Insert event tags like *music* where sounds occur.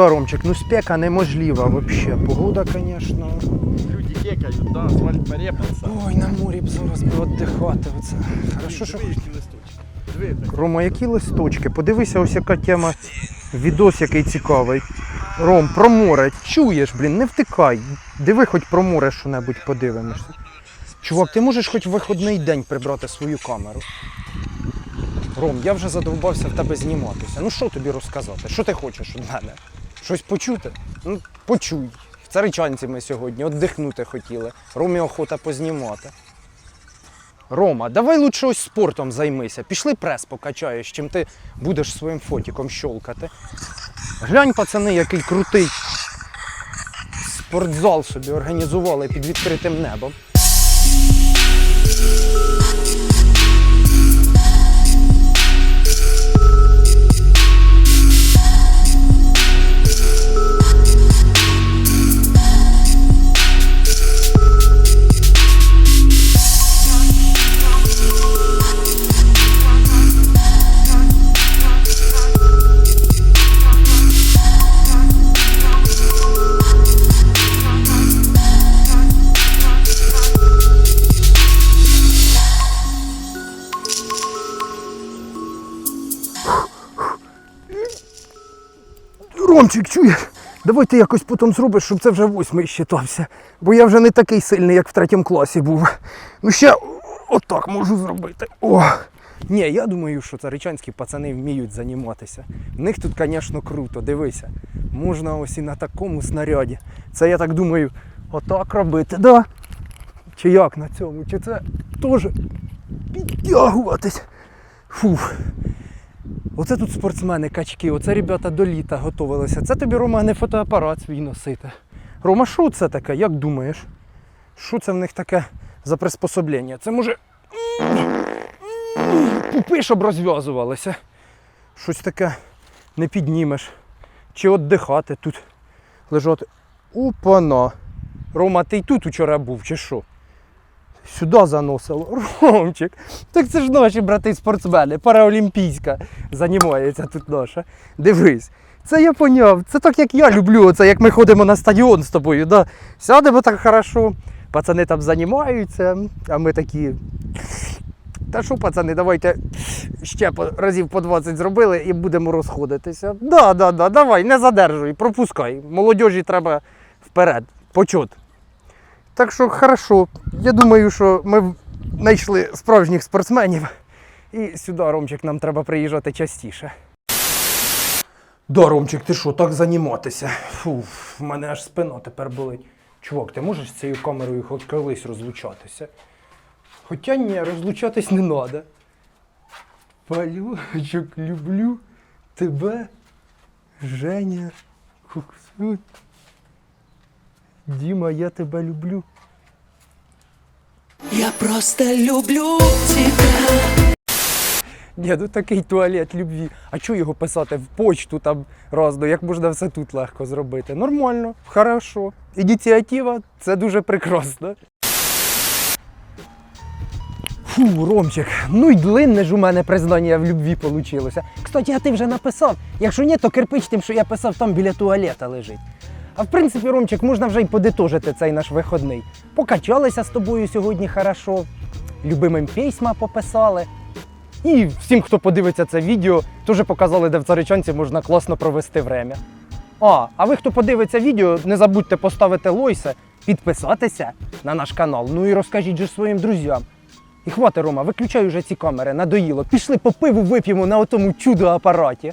Да, Ромчик, ну спека неможлива вообще. Погода, конечно. Люди кекають, да, асфальт порепався. Ой, на морі б зараз би віддихати. Оце. Хорошо, що... Рома, які листочки? Подивися, ось яка тема. Відос який цікавий. Ром, про море. Чуєш, блін, не втикай. Диви хоч про море що-небудь подивимося. Чувак, ти можеш хоч в виходний день прибрати свою камеру. Ром, я вже задовбався в тебе зніматися. Ну що тобі розказати? Що ти хочеш від мене? Щось почути? Ну, почуй. В царичанці ми сьогодні віддихнути хотіли. Ромі охота познімати. Рома, давай лучше ось спортом займися. Пішли прес покачаєш, чим ти будеш своїм фотіком щолкати. Глянь, пацани, який крутий спортзал собі організували під відкритим небом. Ромчик, чуєш? Давай ти якось потім зробиш, щоб це вже восьмий считався. Бо я вже не такий сильний, як в третьому класі був. Ну ще отак можу зробити. О! Ні, я думаю, що царичанські пацани вміють займатися. В них тут, звісно, круто, дивися. Можна ось і на такому снаряді. Це я так думаю, отак робити, да? Чи як на цьому? Чи це теж підтягуватись? Фух. Оце тут спортсмени качки, оце ребята до літа готувалися. Це тобі Рома не фотоапарат свій носити. Рома, що це таке? Як думаєш? Що це в них таке за приспособлення? Це може. Пупи, щоб розв'язувалися. Щось таке не піднімеш. Чи віддихати тут лежати. Опана. Рома, ти й тут вчора був, чи що? Сюди заносило. *laughs* Ромчик, так це ж наші брати спортсмени, параолімпійська займається тут наша. Дивись, це я поняв. Це так, як я люблю, оце, як ми ходимо на стадіон з тобою. Да? Сядемо так хорошо, пацани там займаються, а ми такі. Та що, пацани, давайте ще разів по 20 зробили і будемо розходитися. Да, да, да, давай, не задержуй, пропускай. Молодіжі треба вперед, почот. Так що хорошо. Я думаю, що ми знайшли справжніх спортсменів. І сюди, Ромчик, нам треба приїжджати частіше. Да, Ромчик, ти що, так займатися? Фу, в мене аж спина тепер болить. Чувак, ти можеш з цією камерою хоч колись розлучатися? Хоча ні, розлучатись не треба. Палючок, люблю тебе, Женя, Куксут. Діма, я тебе люблю. Я просто люблю тебя. Ні, ну такий туалет любві. А чого його писати в почту там разно, як можна все тут легко зробити? Нормально, хорошо. Ініціатива це дуже прекрасно. Фу, Ромчик, ну й длинне ж у мене признання в любві вийшло. Кстати, а ти вже написав. Якщо ні, то кирпич тим, що я писав, там біля туалета лежить. А в принципі, Ромчик, можна вже й подитожити цей наш виходний. Покачалися з тобою сьогодні хорошо, любимим письма пописали. І всім, хто подивиться це відео, теж показали, де в царичанці можна класно провести время. А, а ви, хто подивиться відео, не забудьте поставити лойсе, підписатися на наш канал. Ну і розкажіть же своїм друзям. І хвати, Рома, виключай уже ці камери, надоїло. Пішли по пиву вип'ємо на отому чудо апараті.